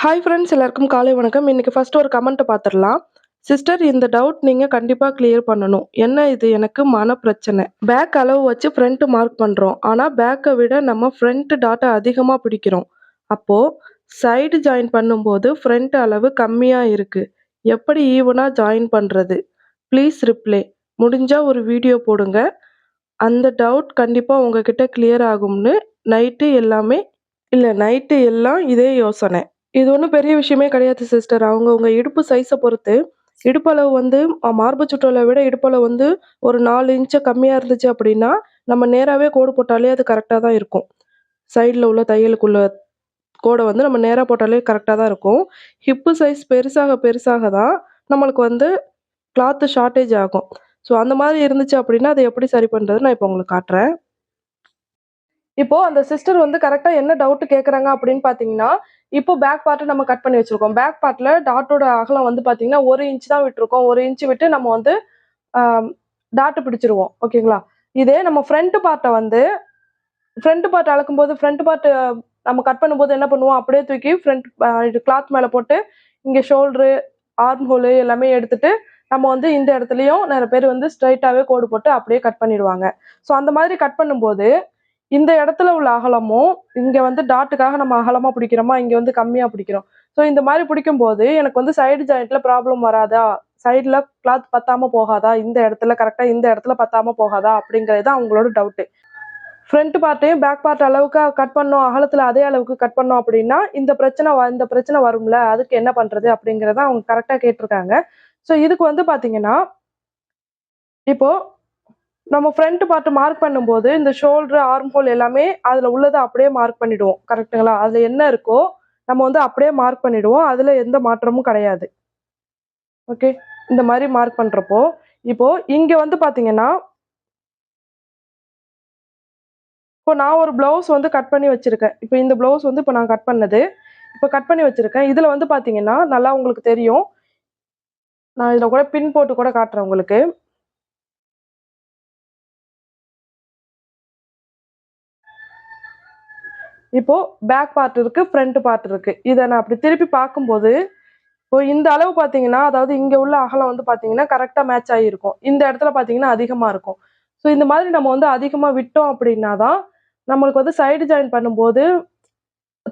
Hi friends எல்லாருக்கும் காலை வணக்கம். இன்னைக்கு ஃபஸ்ட்டு ஒரு கமெண்ட்டை பார்த்துடலாம் சிஸ்டர் இந்த டவுட் நீங்கள் கண்டிப்பாக கிளியர் பண்ணணும். என்ன இது? எனக்கு மன பிரச்சனை. பேக் அளவு வச்சு ஃப்ரண்ட்டு மார்க் பண்ணுறோம் ஆனால் பேக்கை விட நம்ம ஃப்ரண்ட் டாட்டா அதிகமாக பிடிக்கிறோம். அப்போது சைடு ஜாயின் பண்ணும்போது ஃப்ரண்ட் அளவு கம்மியாக இருக்குது எப்படி ஈவனாக ஜாயின் பண்ணுறது ப்ளீஸ் ரிப்ளே முடிஞ்சால் ஒரு வீடியோ போடுங்க. அந்த டவுட் கண்டிப்பாக உங்ககிட்ட கிளியர் ஆகும்னு நைட்டு எல்லாமே இல்லை நைட்டு எல்லாம் இதே யோசனை. இது ஒன்றும் பெரிய விஷயமே கிடையாது சிஸ்டர் அவங்கவுங்க இடுப்பு சைஸை பொறுத்து. இடுப்பளவு வந்து மார்பு சுற்றளவை விட இடுப்பளவு வந்து ஒரு நாலு இன்ச்சை கம்மியாக இருந்துச்சு அப்படின்னா நம்ம நேராகவே கோடு போட்டாலே அது கரெக்டாக தான் இருக்கும். சைடில் உள்ள தையலுக்குள்ள கோடை வந்து நம்ம நேராக போட்டாலே கரெக்டாக தான் இருக்கும். ஹிப்பு சைஸ் பெருசாக பெருசாக தான் நம்மளுக்கு வந்து கிளாத்து ஷார்ட்டேஜ் ஆகும். ஸோ அந்த மாதிரி இருந்துச்சு அப்படின்னா அதை எப்படி சரி பண்ணுறது நான் இப்போ உங்களுக்கு காட்டுறேன். இப்போ அந்த சிஸ்டர் வந்து கரெக்டாக என்ன டவுட் கேட்குறாங்க அப்படின்னு பார்த்தீங்கன்னா இப்போ பேக் பார்ட்டை நம்ம கட் பண்ணி வச்சிருக்கோம். பேக் பார்ட்டில் டாட்டோட அகலம் வந்து பார்த்தீங்கன்னா ஒரு இன்ச் தான் விட்டுருக்கோம். ஒரு இன்ச் விட்டு நம்ம வந்து டாட்டு பிடிச்சிருவோம். ஓகேங்களா இதே நம்ம ஃப்ரண்ட் பார்ட்டை வந்து ஃப்ரண்ட் பார்ட் அளக்கும்போது ஃப்ரண்ட் பார்ட் நம்ம கட் பண்ணும்போது என்ன பண்ணுவோம்? அப்படியே தூக்கி ஃப்ரண்ட் கிளாத் மேலே போட்டு இங்கே ஷோல்டரு ஆர்ம் ஹோலு எல்லாமே எடுத்துட்டு நம்ம வந்து இந்த இடத்துலையும் நிறைய பேர் வந்து ஸ்ட்ரைட்டாகவே கோடு போட்டு அப்படியே கட் பண்ணிடுவாங்க. ஸோ அந்த மாதிரி கட் பண்ணும்போது இந்த இடத்துல உள்ள அகலமும் இங்கே வந்து டாட்டுக்காக நம்ம அகலமாக பிடிக்கிறோமா இங்கே வந்து கம்மியாக பிடிக்கிறோம். ஸோ இந்த மாதிரி பிடிக்கும்போது எனக்கு வந்து சைடு ஜாயிண்ட்டில் ப்ராப்ளம் வராதா? சைடில் கிளாத் பத்தாம போகாதா? இந்த இடத்துல கரெக்டாக இந்த இடத்துல பற்றாமல் போகாதா? அப்படிங்கிறது தான் அவங்களோட டவுட்டு ஃப்ரண்ட் பார்ட்டையும் பேக் பார்ட் அளவுக்கு கட் பண்ணோம் அகலத்தில் அதே அளவுக்கு கட் பண்ணோம் அப்படின்னா இந்த பிரச்சனை வ- இந்த பிரச்சனை வரும்ல அதுக்கு என்ன பண்ணுறது அப்படிங்கிறத அவங்க கரெக்டாக கேட்டிருக்காங்க. ஸோ இதுக்கு வந்து பார்த்தீங்கன்னா இப்போது நம்ம ஃப்ரண்ட் பார்ட் மார்க் பண்ணும்போது இந்த ஷோல்டர் ஆர்ம் ஹோல் எல்லாமே அதில் உள்ளதை அப்படியே மார்க் பண்ணிவிடுவோம் கரெக்ட்டுங்களா அதில் என்ன இருக்கோ நம்ம வந்து அப்படியே மார்க் பண்ணிவிடுவோம் அதில் எந்த மாற்றமும் கிடையாது. ஓகே இந்த மாதிரி மார்க் பண்ணுறப்போ இப்போது இங்கே வந்து பார்த்தீங்கன்னா இப்போ நான் ஒரு ப்ளவுஸ் வந்து கட் பண்ணி வச்சுருக்கேன். இப்போ இந்த ப்ளவுஸ் வந்து இப்போ நான் கட் பண்ணது இப்போ கட் பண்ணி வச்சுருக்கேன். இதில் வந்து பார்த்தீங்கன்னா நல்லா உங்களுக்கு தெரியும். நான் இதில் கூட பின் போட்டு கூட காட்டுறேன் உங்களுக்கு. இப்போது பேக் பார்ட் இருக்குது ஃப்ரண்ட் பார்ட் இருக்குது இதை நான் அப்படி திருப்பி பார்க்கும்போது இப்போ இந்த அளவு பார்த்தீங்கன்னா அதாவது இங்கே உள்ள அகலம் வந்து பார்த்தீங்கன்னா கரெக்டாக மேட்ச் ஆகியிருக்கும். இந்த இடத்துல பார்த்தீங்கன்னா அதிகமாக இருக்கும். ஸோ இந்த மாதிரி நம்ம வந்து அதிகமாக விட்டோம் அப்படின்னா தான் நம்மளுக்கு வந்து சைடு ஜாயின் பண்ணும்போது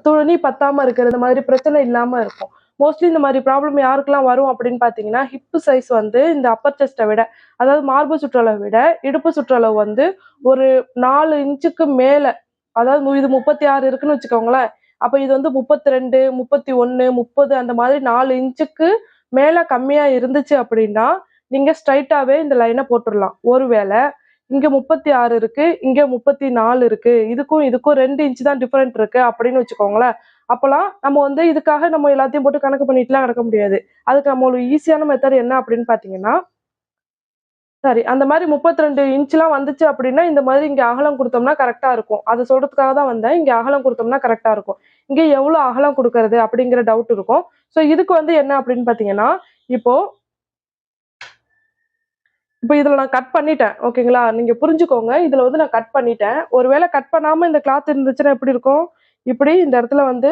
துணி பத்தாமல் இருக்கிற இந்த மாதிரி பிரச்சனை இல்லாமல் இருக்கும். மோஸ்ட்லி இந்த மாதிரி ப்ராப்ளம் யாருக்கெல்லாம் வரும் அப்படின்னு பார்த்தீங்கன்னா ஹிப்பு சைஸ் வந்து இந்த அப்பர் செஸ்ட்டை விட அதாவது மார்பு சுற்றளவை விட இடுப்பு சுற்றளவு வந்து ஒரு நாலு இன்ச்சுக்கு மேலே அதாவது இது முப்பத்தி ஆறு இருக்குன்னு வச்சுக்கோங்களேன். அப்போ இது வந்து முப்பத்தி ரெண்டு முப்பத்தி ஒன்று முப்பது அந்த மாதிரி நாலு இன்ச்சுக்கு மேலே கம்மியாக இருந்துச்சு அப்படின்னா நீங்கள் ஸ்ட்ரைட்டாகவே இந்த லைனை போட்டுடலாம். ஒருவேளை இங்கே முப்பத்தி ஆறு இருக்கு இங்கே முப்பத்தி நாலு இருக்கு இதுக்கும் இதுக்கும் ரெண்டு இன்ச்சு தான் டிஃபரெண்ட் இருக்கு அப்படின்னு வச்சுக்கோங்களேன். அப்போலாம் நம்ம வந்து இதுக்காக நம்ம எல்லாத்தையும் போட்டு கணக்கு பண்ணிட்டுலாம் கிடக்க முடியாது. அதுக்கு நம்மளோட ஈஸியான மெத்தட் என்ன அப்படின்னு பார்த்தீங்கன்னா சரி அந்த மாதிரி முப்பத்தி ரெண்டு இன்ச்லாம் வந்துச்சு அப்படின்னா இந்த மாதிரி இங்கே அகலம் கொடுத்தோம்னா கரெக்டாக இருக்கும். அதை சொல்கிறதுக்காக தான் வந்தேன். இங்கே அகலம் கொடுத்தோம்னா கரெக்டாக இருக்கும். இங்கே எவ்வளோ அகலம் கொடுக்கறது அப்படிங்கிற டவுட் இருக்கும். ஸோ இதுக்கு வந்து என்ன அப்படின்னு பார்த்தீங்கன்னா இப்போ இப்போ இதில் நான் கட் பண்ணிட்டேன். ஓகேங்களா நீங்கள் புரிஞ்சுக்கோங்க. இதில் வந்து நான் கட் பண்ணிட்டேன். ஒருவேளை கட் பண்ணாமல் இந்த கிளாத் இருந்துச்சுன்னா எப்படி இருக்கும்? இப்படி இந்த இடத்துல வந்து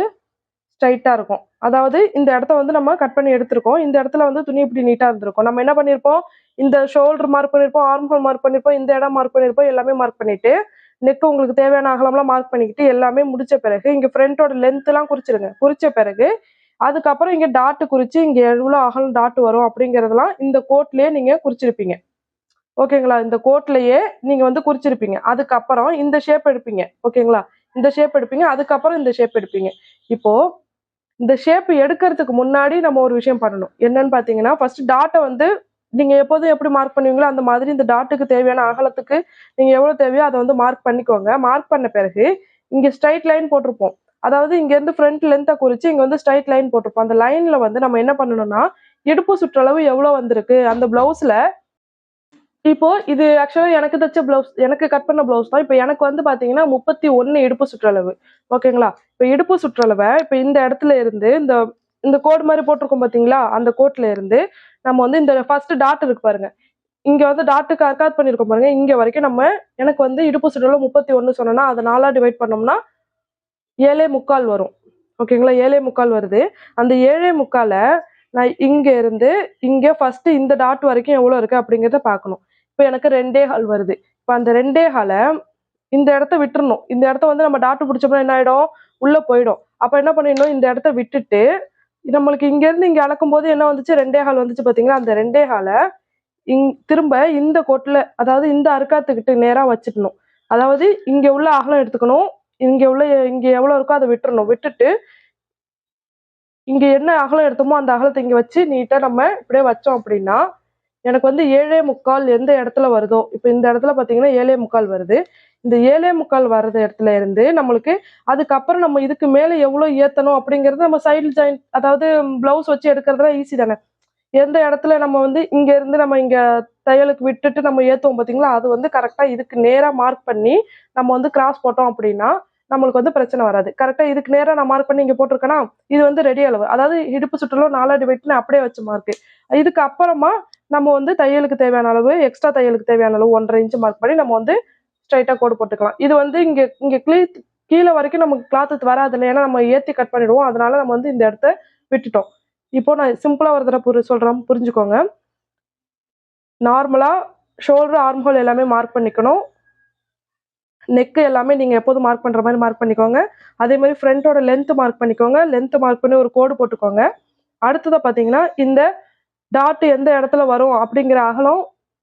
ஸ்ட்ரைட்டாக இருக்கும். அதாவது இந்த இடத்த வந்து நம்ம கட் பண்ணி எடுத்திருக்கோம். இந்த இடத்துல வந்து துணி இப்படி நீட்டாக இருந்திருக்கும். நம்ம என்ன பண்ணியிருப்போம் இந்த ஷோல்டர் மார்க் பண்ணியிருப்போம் ஆர்ம் ஹோல் மார்க் பண்ணியிருப்போம் இந்த இடம் மார்க் பண்ணியிருப்போம் எல்லாமே மார்க் பண்ணிட்டு நெக் உங்களுக்கு தேவையான அகலம்லாம் மார்க் பண்ணிக்கிட்டு எல்லாமே முடிச்ச பிறகு இங்கே ஃப்ரண்ட்டோட லென்த்துலாம் குறிச்சிருங்க. குறிச்ச பிறகு அதுக்கப்புறம் இங்கே டாட்டு குறித்து இங்கே எவ்வளோ அகலம் டாட் வரும் அப்படிங்கிறதெல்லாம் இந்த கோட்லேயே நீங்கள் குறிச்சிருப்பீங்க. ஓகேங்களா இந்த கோட்லேயே நீங்கள் வந்து குறிச்சிருப்பீங்க. அதுக்கப்புறம் இந்த ஷேப் எடுப்பீங்க. ஓகேங்களா இந்த ஷேப் எடுப்பீங்க. அதுக்கப்புறம் இந்த ஷேப் எடுப்பீங்க. இப்போது இந்த ஷேப் எடுக்கிறதுக்கு முன்னாடி நம்ம ஒரு விஷயம் பண்ணணும். என்னன்னு பார்த்தீங்கன்னா ஃபர்ஸ்ட் டாட்டை வந்து நீங்கள் எப்போதும் எப்படி மார்க் பண்ணுவீங்களோ அந்த மாதிரி இந்த டாட்டுக்கு தேவையான அகலத்துக்கு நீங்கள் எவ்வளோ தேவையோ அதை வந்து மார்க் பண்ணிக்கோங்க. மார்க் பண்ண பிறகு இங்கே ஸ்ட்ரைட் லைன் போட்டிருப்போம். அதாவது இங்கேருந்து ஃப்ரண்ட் லென்த்தை குறித்து இங்கே வந்து ஸ்ட்ரைட் லைன் போட்டிருப்போம். அந்த லைனில் வந்து நம்ம என்ன பண்ணணும்னா இடுப்பு சுற்றளவு எவ்வளோ வந்திருக்கு அந்த ப்ளவுஸில் இப்போ இது ஆக்சுவலாக எனக்கு தைச்ச பிளவுஸ் எனக்கு கட் பண்ண பிளவுஸ் தான். இப்போ எனக்கு வந்து பார்த்தீங்கன்னா முப்பத்தி ஒன்று இடுப்பு சுற்றளவு. ஓகேங்களா இப்போ இடுப்பு சுற்றளவை இப்போ இந்த இடத்துல இருந்து இந்த இந்த கோடு மாதிரி போட்டிருக்கோம் பார்த்தீங்களா அந்த கோட்டில் இருந்து நம்ம வந்து இந்த ஃபர்ஸ்ட் டாட் இருக்கு பாருங்க. இங்கே வந்து டாட்டுக்கு அர்க்காத் பண்ணிருக்கோம் பாருங்க. இங்கே வரைக்கும் நம்ம எனக்கு வந்து இடுப்பு சுற்றளவு முப்பத்தி ஒன்று சொன்னோம்னா அதை நாலா டிவைட் பண்ணோம்னா ஏழே முக்கால் வரும். ஓகேங்களா ஏழே முக்கால் வருது. அந்த ஏழே முக்காலை நான் இங்கே இருந்து இங்கே ஃபஸ்ட்டு இந்த டாட் வரைக்கும் எவ்வளோ இருக்குது அப்படிங்கிறத பார்க்கணும். இப்போ எனக்கு ரெண்டே ஹால் வருது. இப்போ அந்த ரெண்டே ஹாலை இந்த இடத்த விட்டுறணும். இந்த இடத்த வந்து நம்ம டாட் பிடிச்சோம்னா என்ன ஆகிடும் உள்ளே போயிடும். அப்போ என்ன பண்ணிடணும்? இந்த இடத்த விட்டுட்டு நம்மளுக்கு இங்கேருந்து இங்கே அளக்கும் போது என்ன வந்துச்சு? ரெண்டே ஹால் வந்துச்சு பார்த்தீங்களா அந்த ரெண்டே ஹாலை இங் திரும்ப இந்த கோட்டில் அதாவது இந்த அறுக்காத்துக்கிட்டு நேராக வச்சுக்கணும் அதாவது இங்கே உள்ள அகலம் எடுத்துக்கணும். இங்கே உள்ள இங்கே எவ்வளோ இருக்கோ அதை விட்டுறணும். விட்டுட்டு இங்கே என்ன அகலம் எடுத்தோமோ அந்த அகலத்தை இங்கே வச்சு நீட்டாக நம்ம இப்படியே வச்சோம் அப்படின்னா எனக்கு வந்து ஏழே முக்கால் எந்த இடத்துல வருதோ இப்போ இந்த இடத்துல பார்த்தீங்கன்னா ஏழே முக்கால் வருது. இந்த ஏழே முக்கால் வர்றது இடத்துல இருந்து நம்மளுக்கு அதுக்கப்புறம் நம்ம இதுக்கு மேலே எவ்வளோ ஏற்றணும் அப்படிங்கிறது நம்ம சைடு ஜாயின் அதாவது ப்ளவுஸ் வச்சு எடுக்கிறதுலாம் ஈஸி தானே. எந்த இடத்துல நம்ம வந்து இங்கேருந்து நம்ம இங்கே தையலுக்கு விட்டுட்டு நம்ம ஏற்றுவோம் பார்த்தீங்களா அது வந்து கரெக்டாக இதுக்கு நேராக மார்க் பண்ணி நம்ம வந்து கிராஸ் போட்டோம் அப்படின்னா நம்மளுக்கு வந்து பிரச்சனை வராது. கரெக்டாக இதுக்கு நேராக நான் மார்க் பண்ணி இங்கே போட்டிருக்கேனா இது வந்து ரெடி அளவு அதாவது இடுப்பு சுற்றலும் நாலாடி வெட்டினு அப்படியே வச்ச மார்க்கு இதுக்கு அப்புறமா நம்ம வந்து தையலுக்கு தேவையான அளவு எக்ஸ்ட்ரா தையலுக்கு தேவையான அளவு ஒன்றரை இன்ச்சு மார்க் பண்ணி நம்ம வந்து ஸ்ட்ரைட்டாக கோடு போட்டுக்கலாம். இது வந்து இங்கே இங்கே கிளீத் கீழே வரைக்கும் நமக்கு கிளாத்து வராது இல்லை ஏன்னா நம்ம ஏற்றி கட் பண்ணிடுவோம். அதனால நம்ம வந்து இந்த இடத்த விட்டுட்டோம். இப்போ நான் சிம்பிளாக ஒரு தடவை புரி சொல்கிறோம் புரிஞ்சுக்கோங்க. நார்மலாக ஷோல்டர் ஆர்ம்ஹோல் எல்லாமே மார்க் பண்ணிக்கணும். நெக்கு எல்லாமே நீங்கள் எப்போதும் மார்க் பண்ணுற மாதிரி மார்க் பண்ணிக்கோங்க. அதே மாதிரி ஃப்ரண்ட்டோட லென்த்து மார்க் பண்ணிக்கோங்க. லென்த்து மார்க் பண்ணி ஒரு கோடு போட்டுக்கோங்க. அடுத்ததை பார்த்தீங்கன்னா இந்த டாட் எந்த இடத்துல வரும் அப்படிங்கிற அகலம்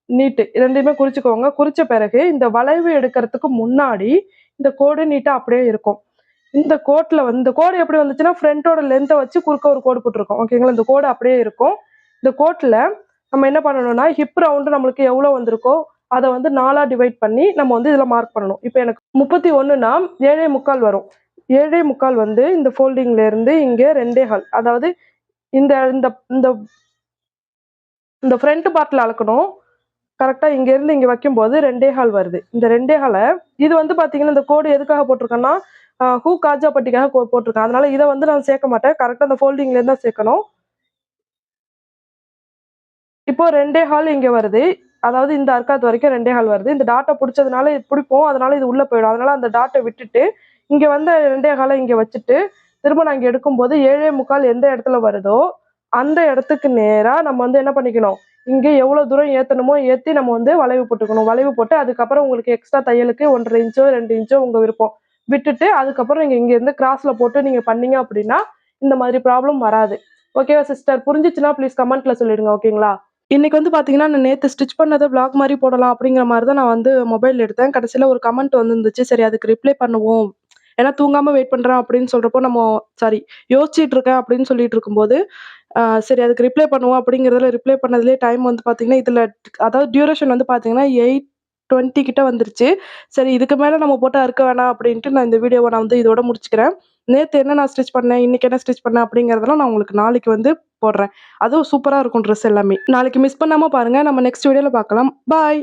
நீட்டு. ரெண்டையுமே குறிச்சுக்கோங்க. குறித்த பிறகு இந்த வளைவு எடுக்கிறதுக்கு முன்னாடி இந்த கோடு நீட்டாக அப்படியே இருக்கும். இந்த கோட்டில் வந்து இந்த கோடு எப்படி வந்துச்சுன்னா ஃப்ரண்ட்டோட லென்த்தை வச்சு குறுக்க ஒரு கோடு போட்டிருக்கோம். ஓகேங்களா இந்த கோடு அப்படியே இருக்கும். இந்த கோட்டில் நம்ம என்ன பண்ணணும்னா ஹிப் ரவுண்டு நம்மளுக்கு எவ்வளோ வந்திருக்கோ அதை வந்து நாலாக டிவைட் பண்ணி நம்ம வந்து இதில் மார்க் பண்ணணும். இப்போ எனக்கு முப்பத்தி ஒன்றுனா ஏழே முக்கால் வரும். ஏழே முக்கால் வந்து இந்த ஃபோல்டிங்லேருந்து இங்கே ரெண்டே ஹால் அதாவது இந்த இந்த இந்த இந்த ஃப்ரண்ட் பார்ட்டில் அளக்கணும். கரெக்டாக இங்கேருந்து இங்கே வைக்கும்போது ரெண்டே ஹால் வருது. இந்த ரெண்டே ஹாலை இது வந்து பார்த்தீங்கன்னா இந்த கோடு எதுக்காக போட்டிருக்கேன்னா ஹூ காஜா பட்டிக்காக கோ- போட்டிருக்கேன். அதனால இதை வந்து நான் சேர்க்க மாட்டேன். கரெக்டாக அந்த ஃபோல்டிங்லேருந்து தான் சேர்க்கணும். இப்போ ரெண்டே ஹால் இங்கே வருது. அதாவது இந்த அர்க்காத் வரைக்கும் ரெண்டே ஹால் வருது. இந்த டாட்டை பிடிச்சதுனால இது பிடிப்போம். அதனால இது உள்ளே போயிடும். அதனால அந்த டாட்டை விட்டுட்டு இங்கே வந்து ரெண்டே ஹாலை இங்கே வச்சுட்டு திரும்ப நான் இங்கே எடுக்கும்போது ஏழே முக்கால் எந்த இடத்துல வருதோ அந்த இடத்துக்கு நேராக நம்ம வந்து என்ன பண்ணிக்கணும்? இங்கே எவ்வளோ தூரம் ஏற்றணுமோ ஏற்றி நம்ம வந்து வளைவு போட்டுக்கணும். வளைவு போட்டு அதுக்கப்புறம் உங்களுக்கு எக்ஸ்ட்ரா தையலுக்கு ஒன்றரை இன்ச்சோ ரெண்டு இன்ச்சோ உங்கள் விருப்பம். விட்டுட்டு அதுக்கப்புறம் நீங்கள் இங்கேருந்து கிராஸில் போட்டு நீங்கள் பண்ணீங்க அப்படின்னா இந்த மாதிரி ப்ராப்ளம் வராது. ஓகேவா சிஸ்டர் புரிஞ்சிச்சுன்னா ப்ளீஸ் கமெண்ட்ல சொல்லிடுங்க ஓகேங்களா இன்னைக்கு வந்து பார்த்தீங்கன்னா நான் நேற்று ஸ்டிச் பண்ணதை பிளாக் மாதிரி போடலாம் அப்படிங்கிற மாதிரி தான் நான் வந்து மொபைல் எடுத்தேன். கடைசியில் ஒரு கமெண்ட் வந்துருந்துச்சு. சரி அதுக்கு ரிப்ளை பண்ணுவோம். ஏன்னா தூங்காம வெயிட் பண்றேன் அப்படின்னு சொல்றப்போ நம்ம சாரி யோசிச்சுட்டு இருக்கேன் அப்படின்னு சொல்லிட்டு இருக்கும்போது சரி அதுக்கு ரிப்ளை பண்ணுவோம் அப்படிங்கிறதுல ரிப்ளை பண்ணதுலேயே டைம் வந்து பார்த்தீங்கன்னா இதில் அதாவது டியூரேஷன் வந்து பார்த்தீங்கன்னா எயிட் டுவெண்ட்டி கிட்ட வந்துருச்சு. சரி இதுக்கு மேலே நம்ம போட்டு அறுக்க வேணாம் அப்படின்ட்டு நான் இந்த வீடியோவை நான் வந்து இதோட முடிச்சுக்கிறேன். நேற்று என்ன நான் ஸ்டிச் பண்ணேன் இன்றைக்கி என்ன ஸ்டிச் பண்ணேன் அப்படிங்கிறதெல்லாம் நான் உங்களுக்கு நாளைக்கு வந்து போடுறேன். அதுவும் சூப்பராக இருக்கும் ட்ரெஸ் எல்லாமே. நாளைக்கு மிஸ் பண்ணாமல் பாருங்கள் நம்ம நெக்ஸ்ட் வீடியோவில் பார்க்கலாம் பாய்